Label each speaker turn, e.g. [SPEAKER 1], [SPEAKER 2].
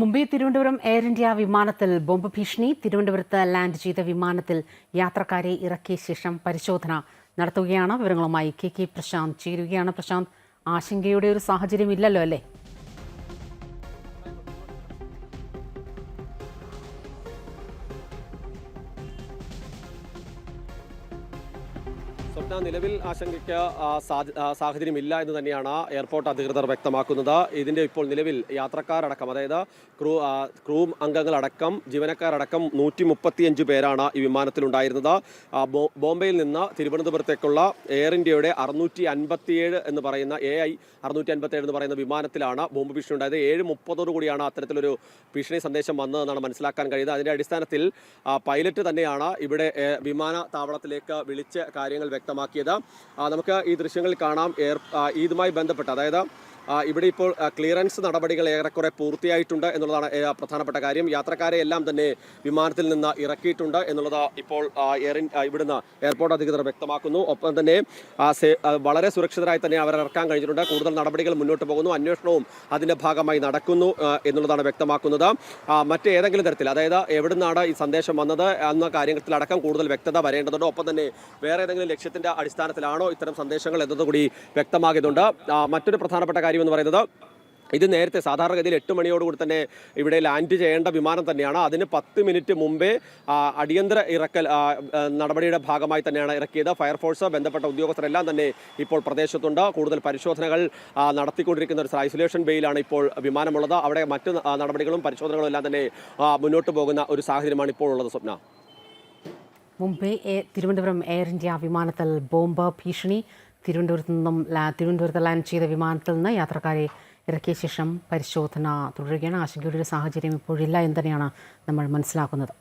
[SPEAKER 1] Mumbai Thiruvananthapuram air India വിമാനത്തിൽ bomb ഭീഷണി. തിരുവനന്തപുരത്ത് ലാൻഡ് ചെയ്ത വിമാനത്തിൽ യാത്രക്കാരെ ഇറക്കിയ ശേഷം പരിശോധന നടത്തുകയാണ്. വിവരങ്ങളുമായി കെ കെ പ്രശാന്ത് ചേരുകയാണ്. പ്രശാന്ത് ആശങ്കയുടെ ഒരു സാഹചര്യം ഇല്ലല്ലോ അല്ലേ?
[SPEAKER 2] സ്വപ്ന നിലവിൽ ആശങ്കയ്ക്ക് സാഹചര്യമില്ല എന്ന് തന്നെയാണ് എയർപോർട്ട് അധികൃതർ വ്യക്തമാക്കുന്നത്. ഇതിന്റെ ഇപ്പോൾ നിലവിൽ യാത്രക്കാരടക്കം അതായത് ക്രൂ ക്രൂ അംഗങ്ങളടക്കം ജീവനക്കാരടക്കം നൂറ്റി മുപ്പത്തിയഞ്ച് പേരാണ് ഈ വിമാനത്തിലുണ്ടായിരുന്നത്. ബോംബെയിൽ നിന്ന് തിരുവനന്തപുരത്തേക്കുള്ള എയർ ഇന്ത്യയുടെ അറുന്നൂറ്റി അൻപത്തിയേഴ് എന്ന് പറയുന്ന എ ഐ അറുന്നൂറ്റി അൻപത്തിയേഴ് എന്ന് പറയുന്ന വിമാനത്തിലാണ് ബോംബ് ഭീഷണി ഉണ്ടായത് ഏഴ് മുപ്പതോടു കൂടിയാണ് അത്തരത്തിലൊരു ഭീഷണി സന്ദേശം വന്നതെന്നാണ് മനസ്സിലാക്കാൻ കഴിയുന്നത്. അതിന്റെ അടിസ്ഥാനത്തിൽ പൈലറ്റ് തന്നെയാണ് ഇവിടെ വിമാനത്താവളത്തിലേക്ക് വിളിച്ച് കാര്യങ്ങൾ വ്യക്തമാക്കിയത്. നമുക്ക് ഈ ദൃശ്യങ്ങളിൽ കാണാം. എയർ ബന്ധപ്പെട്ട്. അതായത് ഇവിടെ ഇപ്പോൾ ക്ലിയറൻസ് നടപടികൾ ഏറെക്കുറെ പൂർത്തിയായിട്ടുണ്ട് എന്നുള്ളതാണ് പ്രധാനപ്പെട്ട കാര്യം. യാത്രക്കാരെ എല്ലാം തന്നെ വിമാനത്തിൽ നിന്ന് ഇറക്കിയിട്ടുണ്ട് എന്നുള്ളത് ഇപ്പോൾ എയർ ഇവിടുന്ന് എയർപോർട്ട് അധികൃതർ വ്യക്തമാക്കുന്നു. ഒപ്പം തന്നെ വളരെ സുരക്ഷിതരായി തന്നെ അവർ ഇറക്കാൻ കഴിഞ്ഞിട്ടുണ്ട്. കൂടുതൽ നടപടികൾ മുന്നോട്ട് പോകുന്നു. അന്വേഷണവും അതിന്റെ ഭാഗമായി നടക്കുന്നു എന്നുള്ളതാണ് വ്യക്തമാക്കുന്നത്. മറ്റ് ഏതെങ്കിലും തരത്തിൽ അതായത് എവിടുന്നാണ് ഈ സന്ദേശം വന്നത് എന്ന കാര്യത്തിലടക്കം കൂടുതൽ വ്യക്തത വരേണ്ടതുണ്ട്. ഒപ്പം തന്നെ വേറെ ഏതെങ്കിലും ലക്ഷ്യത്തിന്റെ അടിസ്ഥാനത്തിലാണോ ഇത്തരം സന്ദേശങ്ങൾ എന്നതുകൂടി വ്യക്തമാകുന്നുണ്ട്. മറ്റൊരു പ്രധാനപ്പെട്ട കാര്യം എന്ന് പറയുന്നത് ഇത് നേരത്തെ സാധാരണഗതിയിൽ എട്ട് മണിയോടുകൂടി തന്നെ ഇവിടെ ലാൻഡ് ചെയ്യേണ്ട വിമാനം തന്നെയാണ്. അതിന് പത്ത് മിനിറ്റ് മുമ്പേ അടിയന്തര ഇറക്കൽ നടപടിയുടെ ഭാഗമായി തന്നെയാണ് ഇറക്കിയത്. ഫയർഫോഴ്സ് ബന്ധപ്പെട്ട ഉദ്യോഗസ്ഥരെല്ലാം തന്നെ ഇപ്പോൾ പ്രദേശത്തുണ്ട്. കൂടുതൽ പരിശോധനകൾ നടത്തിക്കൊണ്ടിരിക്കുന്ന ഒരു ഐസൊലേഷൻ ബേയിലാണ് ഇപ്പോൾ വിമാനമുള്ളത്. അവിടെ മറ്റ് നടപടികളും പരിശോധനകളും എല്ലാം തന്നെ മുന്നോട്ട് പോകുന്ന ഒരു സാഹചര്യമാണ് ഇപ്പോൾ ഉള്ളത് സ്വപ്ന.
[SPEAKER 1] മുംബൈ തിരുവനന്തപുരം എയർ ഇന്ത്യ വിമാനത്തിൽ ബോംബ് ഭീഷണി. തിരുവനന്തപുരത്ത് നിന്നും തിരുവനന്തപുരത്ത് ലാൻഡ് ചെയ്ത വിമാനത്തിൽ നിന്ന് യാത്രക്കാരെ ഇറക്കിയ ശേഷം പരിശോധന തുടരുകയാണ്. ആശങ്കയുടെ ഒരു സാഹചര്യം ഇപ്പോഴില്ല എന്ന് തന്നെയാണ് നമ്മൾ മനസ്സിലാക്കുന്നത്.